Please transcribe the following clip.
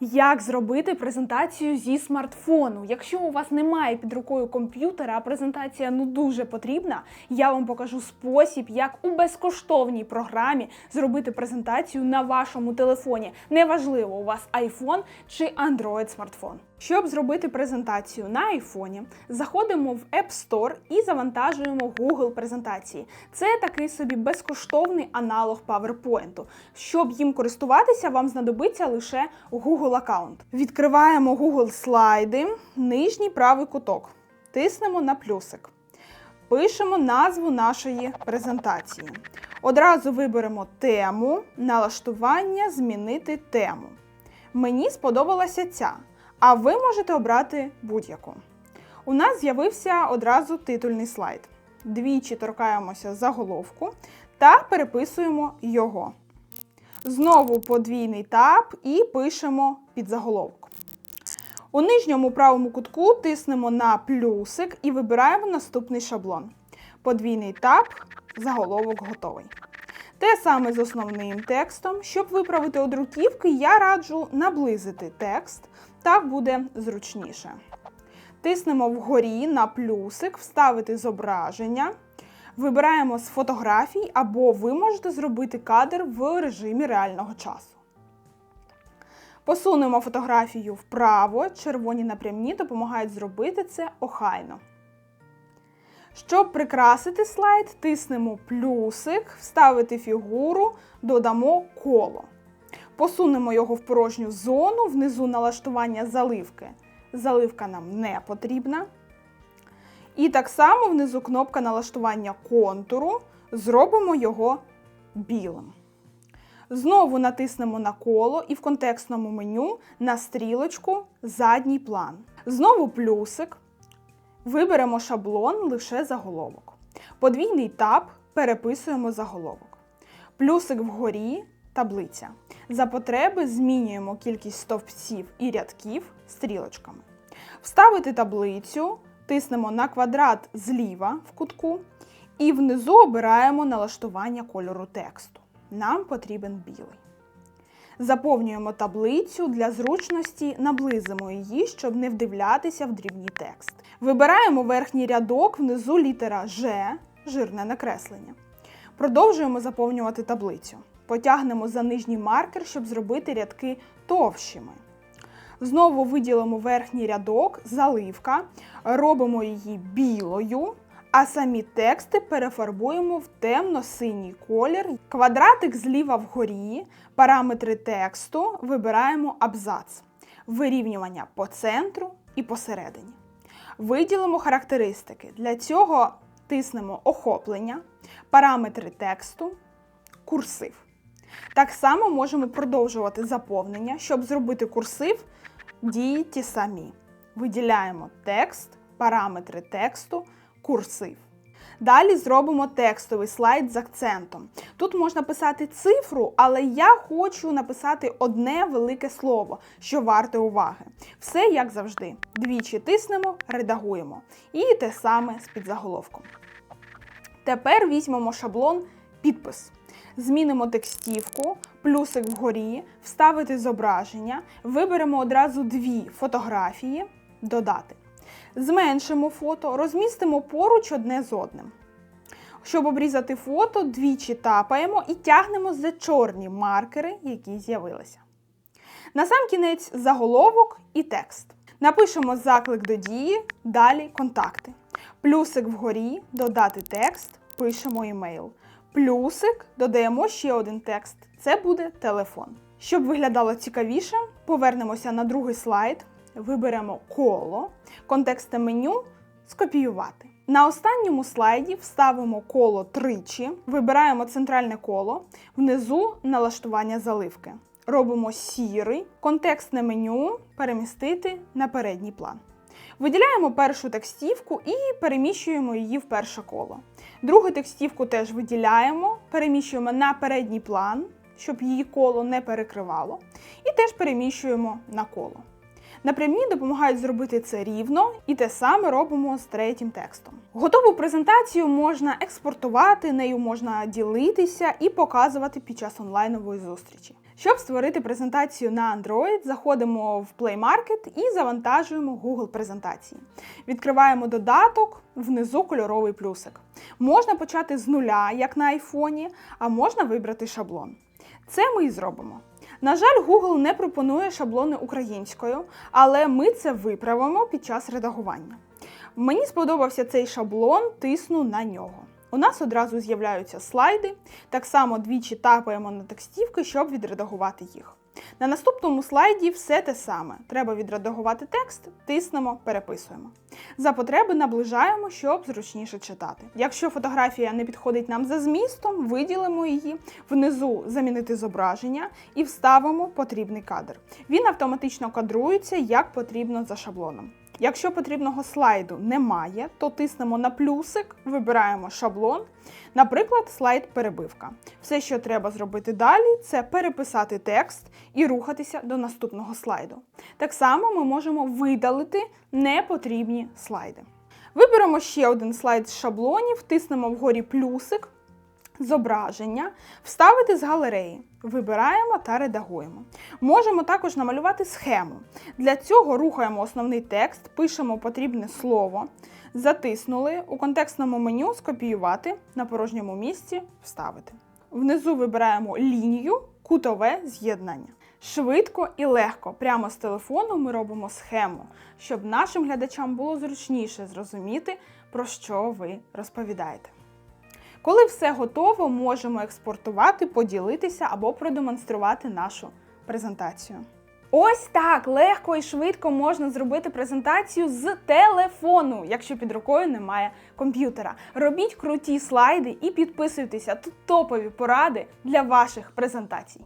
Як зробити презентацію зі смартфону? Якщо у вас немає під рукою комп'ютера, а презентація ну дуже потрібна, я вам покажу спосіб, як у безкоштовній програмі зробити презентацію на вашому телефоні. Неважливо, у вас iPhone чи Android смартфон. Щоб зробити презентацію на айфоні, заходимо в App Store і завантажуємо Google презентації. Це такий собі безкоштовний аналог PowerPoint. Щоб їм користуватися, вам знадобиться лише Google аккаунт. Відкриваємо Google слайди, нижній правий куток. Тиснемо на плюсик. Пишемо назву нашої презентації. Одразу виберемо тему, налаштування, змінити тему. Мені сподобалася ця, а ви можете обрати будь-яку. У нас з'явився одразу титульний слайд. Двічі торкаємося заголовку та переписуємо його. Знову подвійний таб і пишемо під заголовок. У нижньому правому кутку тиснемо на плюсик і вибираємо наступний шаблон. Подвійний таб, заголовок готовий. Те саме з основним текстом. Щоб виправити одруківки, я раджу наблизити текст, так буде зручніше. Тиснемо вгорі на плюсик, вставити зображення. Вибираємо з фотографій, або ви можете зробити кадр в режимі реального часу. Посунемо фотографію вправо, червоні напрямні допомагають зробити це охайно. Щоб прикрасити слайд, тиснемо плюсик, вставити фігуру, додамо коло. Посунемо його в порожню зону, внизу налаштування заливки. Заливка нам не потрібна. І так само внизу кнопка налаштування контуру. Зробимо його білим. Знову натиснемо на коло і в контекстному меню на стрілочку задній план. Знову плюсик. Виберемо шаблон лише заголовок. Подвійний таб переписуємо заголовок. Плюсик вгорі таблиця. За потреби змінюємо кількість стовпців і рядків стрілочками. Вставити таблицю, тиснемо на квадрат зліва в кутку і внизу обираємо налаштування кольору тексту. Нам потрібен білий. Заповнюємо таблицю для зручності, наблизимо її, щоб не вдивлятися в дрібний текст. Вибираємо верхній рядок, внизу літера Ж, жирне накреслення. Продовжуємо заповнювати таблицю. Потягнемо за нижній маркер, щоб зробити рядки товщими. Знову виділимо верхній рядок, заливка, робимо її білою, а самі тексти перефарбуємо в темно-синій колір. Квадратик зліва вгорі, параметри тексту вибираємо абзац, вирівнювання по центру і посередині. Виділимо характеристики. Для цього тиснемо охоплення, параметри тексту, курсив. Так само можемо продовжувати заповнення, щоб зробити курсив, дії ті самі. Виділяємо текст, параметри тексту, курсив. Далі зробимо текстовий слайд з акцентом. Тут можна писати цифру, але я хочу написати одне велике слово, що варте уваги. Все як завжди. Двічі тиснемо, редагуємо. І те саме з підзаголовком. Тепер візьмемо шаблон підпис. Змінимо текстівку, плюсик вгорі, вставити зображення, виберемо одразу дві фотографії, додати. Зменшимо фото, розмістимо поруч одне з одним. Щоб обрізати фото, двічі тапаємо і тягнемо за чорні маркери, які з'явилися. Насамкінець заголовок і текст. Напишемо заклик до дії, далі контакти. Плюсик вгорі, додати текст, пишемо емейл. Плюсик додаємо ще один текст. Це буде телефон. Щоб виглядало цікавіше, повернемося на другий слайд, виберемо коло, контекстне меню скопіювати. На останньому слайді вставимо коло тричі, вибираємо центральне коло, внизу налаштування заливки. Робимо сірий, контекстне меню перемістити на передній план. Виділяємо першу текстівку і переміщуємо її в перше коло. Другу текстівку теж виділяємо, переміщуємо на передній план, щоб її коло не перекривало, і теж переміщуємо на коло. Напрямі допомагають зробити це рівно, і те саме робимо з третім текстом. Готову презентацію можна експортувати, нею можна ділитися і показувати під час онлайнової зустрічі. Щоб створити презентацію на Android, заходимо в Play Market і завантажуємо Google презентації. Відкриваємо додаток, внизу кольоровий плюсик. Можна почати з нуля, як на айфоні, а можна вибрати шаблон. Це ми і зробимо. На жаль, Google не пропонує шаблони українською, але ми це виправимо під час редагування. Мені сподобався цей шаблон, тисну на нього. У нас одразу з'являються слайди, так само двічі тапаємо на текстівки, щоб відредагувати їх. На наступному слайді все те саме. Треба відредагувати текст, тиснемо, переписуємо. За потреби наближаємо, щоб зручніше читати. Якщо фотографія не підходить нам за змістом, виділимо її, внизу замінити зображення і вставимо потрібний кадр. Він автоматично кадрується як потрібно за шаблоном. Якщо потрібного слайду немає, то тиснемо на плюсик, вибираємо шаблон, наприклад, слайд перебивка. Все, що треба зробити далі, це переписати текст і рухатися до наступного слайду. Так само ми можемо видалити непотрібні слайди. Виберемо ще один слайд з шаблонів, тиснемо вгорі плюсик, зображення, вставити з галереї. Вибираємо та редагуємо. Можемо також намалювати схему. Для цього рухаємо основний текст, пишемо потрібне слово, затиснули, у контекстному меню скопіювати, на порожньому місці вставити. Внизу вибираємо лінію, кутове з'єднання. Швидко і легко, прямо з телефону ми робимо схему, щоб нашим глядачам було зручніше зрозуміти, про що ви розповідаєте. Коли все готово, можемо експортувати, поділитися або продемонструвати нашу презентацію. Ось так легко і швидко можна зробити презентацію з телефону, якщо під рукою немає комп'ютера. Робіть круті слайди і підписуйтеся. Тут топові поради для ваших презентацій.